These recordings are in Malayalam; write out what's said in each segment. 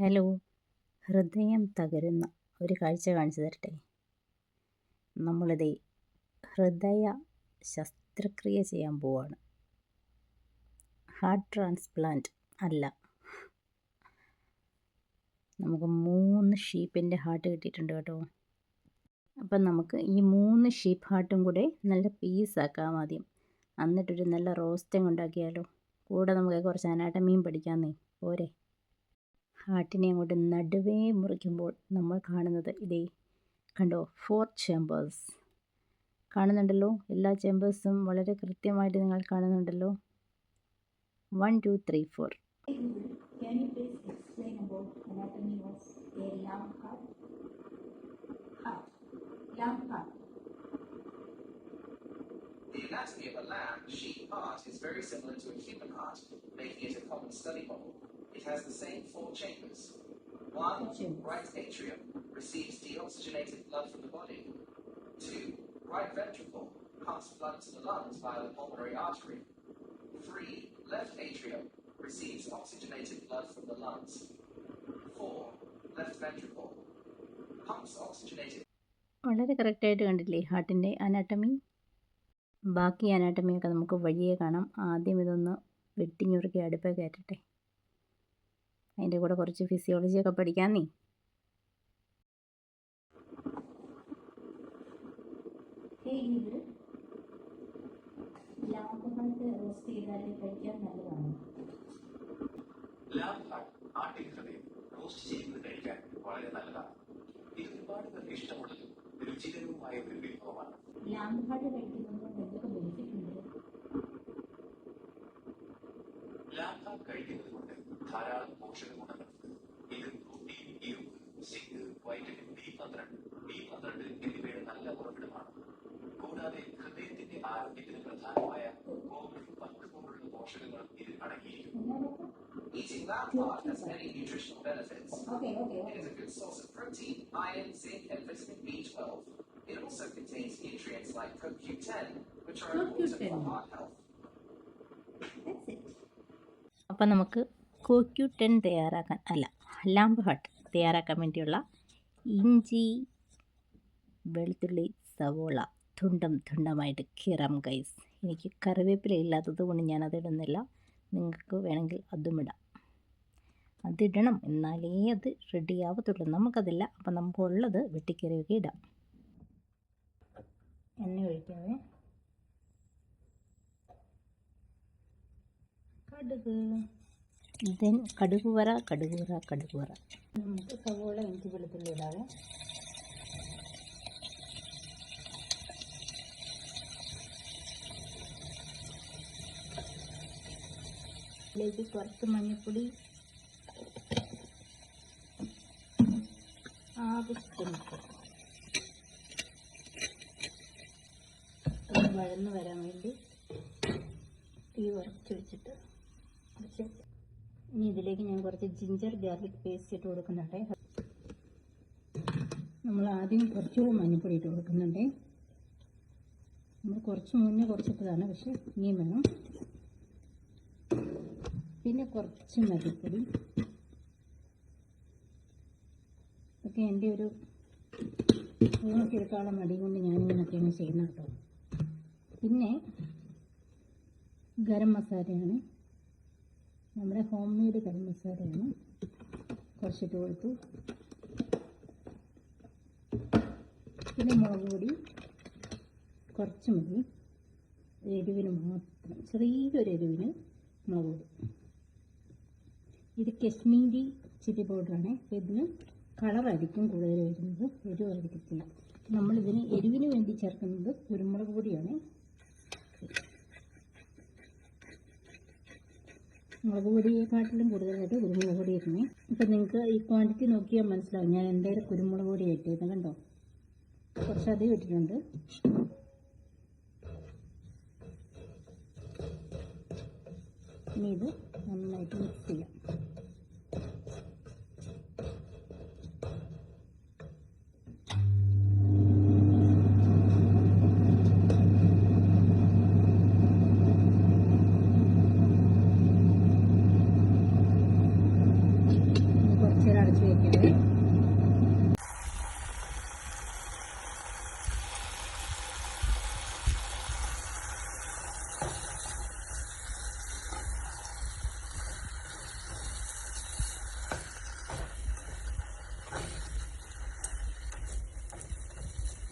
ഹലോ. ഹൃദയം തകരുന്ന ഒരു കാഴ്ച കാണിച്ചു തരട്ടെ? നമ്മളിത് ഹൃദയ ശസ്ത്രക്രിയ ചെയ്യാൻ പോവാണ്. ഹാർട്ട് ട്രാൻസ്പ്ലാന്റ് അല്ല. നമുക്ക് മൂന്ന് ഷീപ്പിന്റെ ഹാർട്ട് കിട്ടിയിട്ടുണ്ട് കേട്ടോ. അപ്പം നമുക്ക് ഈ മൂന്ന് ഷീപ്പ് ഹാർട്ടും കൂടെ നല്ല പീസാക്കാം ആദ്യം. എന്നിട്ടൊരു നല്ല റോസ്റ്റിംഗ് ഉണ്ടാക്കിയാലോ. കൂടെ നമുക്ക് കുറച്ച് അനാട്ടമിയും പഠിക്കാമെന്നേ പോരെ. ഹാർട്ടിനെ അങ്ങോട്ട് നടുവേ മുറിക്കുമ്പോൾ നമ്മൾ കാണുന്നത് ഇതേ. കണ്ടോ? ഫോർ ചേമ്പേഴ്സ് കാണുന്നുണ്ടല്ലോ? എല്ലാ ചേമ്പേഴ്സും വളരെ കൃത്യമായിട്ട് നിങ്ങൾ കാണുന്നുണ്ടല്ലോ. One two three four The anatomy of a lamb sheep heart is very similar to a human heart, making it a common study model. Has the same four chambers. One, right atrium, receives deoxygenated blood from the body. Two, right ventricle, pumps blood to the lungs via the pulmonary artery. Three, left atrium, receives oxygenated blood from the lungs. Four, left ventricle, pumps oxygenated വളരെ കറക്റ്റായിട്ട് കണ്ടില്ലേ ഹാർട്ടിന്റെ അനാട്ടമി ബാക്കി അനാട്ടമിയൊക്കെ നമുക്ക് വഴിയേ കാണാം ആദ്യം ഇതൊന്ന് വെട്ടിഞ്ഞുറുക്കി അടുപ്പേ കയറ്റട്ടെ അതിന്റെ കൂടെ കുറച്ച് ഫിസിയോളജിയൊക്കെ പഠിക്കാൻ നീ. റോസ്റ്റ് ചെയ്താൽ കഴിക്കാൻ വളരെ നല്ലതാണ്. ഇത് ഒരുപാട് പേർക്ക് ഇഷ്ടമുള്ളതും രുചികരവുമായ ഒരു വിഭവമാണ്. ലാംബ് ഹാർട്ട് കഴിക്കുന്നത് എന്തൊക്കെ ഉണ്ട്? കഴിക്കുന്നത് കൊണ്ട് ധാരാളം പോഷക ഗുണങ്ങളുണ്ട് ഇത് പ്രോട്ടീൻ ഇരുമ്പ് സിങ്ക് വൈറ്റമിൻ ബി പന്ത്രണ്ട് ബി പന്ത്രണ്ട് എന്നിവയുടെ നല്ല ഉറവിടമാണ് കൂടാതെ ഹൃദയത്തിന്റെ ആരോഗ്യത്തിന് പ്രധാനമായ കോവിഡ് പത്ത് പോലുള്ള പോഷകങ്ങളും ഇതിൽ അടങ്ങിയിരിക്കുന്നു Eating lamb heart has many nutritional benefits. Okay okay It is a good source of protein, iron, zinc, and vitamin B12. It also contains nutrients like CoQ10, which are important for heart health. അപ്പം നമുക്ക് കോക്യു ടെൻ തയ്യാറാക്കാൻ അല്ല ലാംബ് ഹട്ട് തയ്യാറാക്കാൻ വേണ്ടിയുള്ള ഇഞ്ചി വെളുത്തുള്ളി സവോള തുണ്ടം തുണ്ടമായിട്ട് കീറാം ഗൈസ് എനിക്ക് കറിവേപ്പില ഇല്ലാത്തത് കൊണ്ട് ഞാനത് ഇടുന്നില്ല. നിങ്ങൾക്ക് വേണമെങ്കിൽ അതും ഇടാം. അതിടണം എന്നാലേ അത് റെഡിയാവത്തുള്ളൂ നമുക്കതില്ല. അപ്പം നമുക്കുള്ളത് വെട്ടിക്കറിയൊക്കെ ഇടാം. എണ്ണ ഒഴിക്കുന്നത് കടുക്. ദെൻ കടുക് വറ കടുക് വറ കടുക് വറ നമുക്ക് സവോള ഇഞ്ചി വെളുത്തുള്ളി ഇടാവേ ഇതിലേക്ക് കുറച്ച് മഞ്ഞൾപ്പൊടി. ഇത് വഴന്ന് വരാൻ വേണ്ടി തീ ഉറച്ചു വെച്ചിട്ട് കുറച്ച് ഇനി ഇതിലേക്ക് ഞാൻ കുറച്ച് ജിഞ്ചർ ഗാർലിക് പേസ്റ്റ് ഇട്ട് കൊടുക്കുന്നുണ്ട്. നമ്മൾ ആദ്യം കുറച്ചുകൂടി മഞ്ഞൾപ്പൊടി ഇട്ട് കൊടുക്കുന്നുണ്ട്. നമ്മൾ കുറച്ച് മുന്നേ കുറച്ചിട്ടതാണ് പക്ഷെ ഇനിയും വേണം. പിന്നെ കുറച്ച് മല്ലിപ്പൊടി. ഇതൊക്കെ എന്റെ ഒരു ഊണക്കെടുക്കാനുള്ള മടി കൊണ്ട് ഞാനിങ്ങനെയൊക്കെയാണ് ചെയ്യുന്നത് കേട്ടോ. പിന്നെ ഗരം മസാലയാണ്. നമ്മുടെ ഹോം മെയ്ഡ് കറി മസാലയാണ് കുറച്ചിട്ട് കൊടുത്തു. പിന്നെ മുളക് പൊടി കുറച്ച് മതി. എരിവിന് മാത്രം. ചെറിയൊരു എരിവിന് മുളക് പൊടി. ഇത് കശ്മീരി ചില്ലി പൗഡറാണ് ഇതിന് കളറായിരിക്കും കൂടുതൽ വരുന്നത്. എരിവായിരിക്കത്തില്ല നമ്മളിതിന് എരിവിന് വേണ്ടി ചേർക്കുന്നത് കുരുമുളക് പൊടിയാണ്. മുളക് പൊടിയെക്കാട്ടിലും കൂടുതലായിട്ട് കുരുമുളക് പൊടി ഇടണേ ഇപ്പം നിങ്ങൾക്ക് ഈ ക്വാണ്ടിറ്റി നോക്കിയാൽ മനസ്സിലാവും. ഞാൻ എന്തായാലും കുരുമുളക് പൊടി ഇട്ടിരുന്നു കണ്ടോ? കുറച്ചധികം ഇട്ടിട്ടുണ്ട്. ഇനി ഇത് നന്നായിട്ട് മിക്സ് ചെയ്യാം ഇനി കുറച്ച് കുറച്ച് നേരം അടച്ച് വയ്ക്കണേ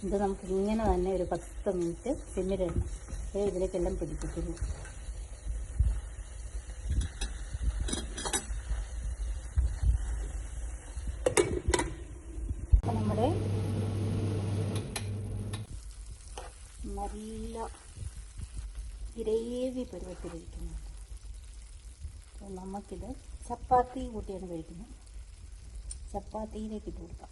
ഇത് നമുക്ക് ഇങ്ങനെ തന്നെ ഒരു പത്ത് മിനിറ്റ് സിമ്മിലിടണം അപ്പോൾ ഇതിലേക്കെല്ലാം പിടിപ്പിക്കുന്നു. നമ്മുടെ നല്ല ഗ്രേവി പരുവത്തിലിരിക്കുന്നു. നമുക്കിത് ചപ്പാത്തി കൂട്ടിയാണ് കഴിക്കുന്നത്. ചപ്പാത്തിയിലേക്ക് ഇട്ട് കൊടുക്കാം.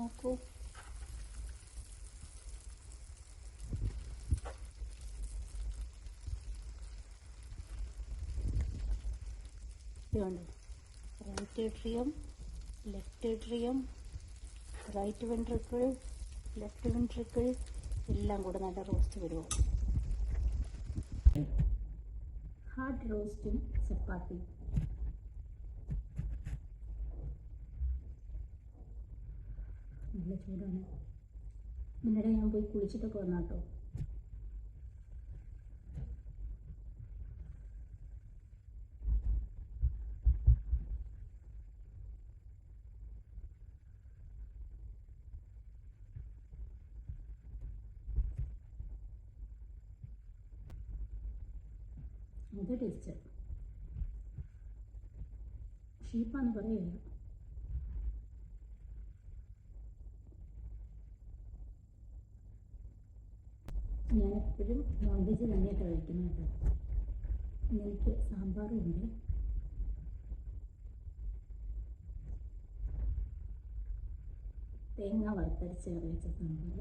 നോക്കൂ. ഇതുണ്ട് right atrium left atrium right ventricle left ventricle എല്ലാം കൂടെ നല്ല റോസ്റ്റ് വരുമോ ഹാർട്ട് റോസ്റ്റും ചപ്പാത്തി നല്ല ചൂടാണ്. ഇതിനിടെ ഞാൻ പോയി കുളിച്ചിട്ടൊക്കെ വന്നാട്ടോ അത് ടേസ്റ്റ് ഷീപ്പാന്ന് പറയുക ഞാൻ എപ്പോഴും നോൺ വെജ് തന്നെയാണ് കഴിക്കുന്നത് കേട്ടോ എനിക്ക് സാമ്പാറുണ്ട്. തേങ്ങ വറുത്തരച്ച് കറി സാമ്പാർ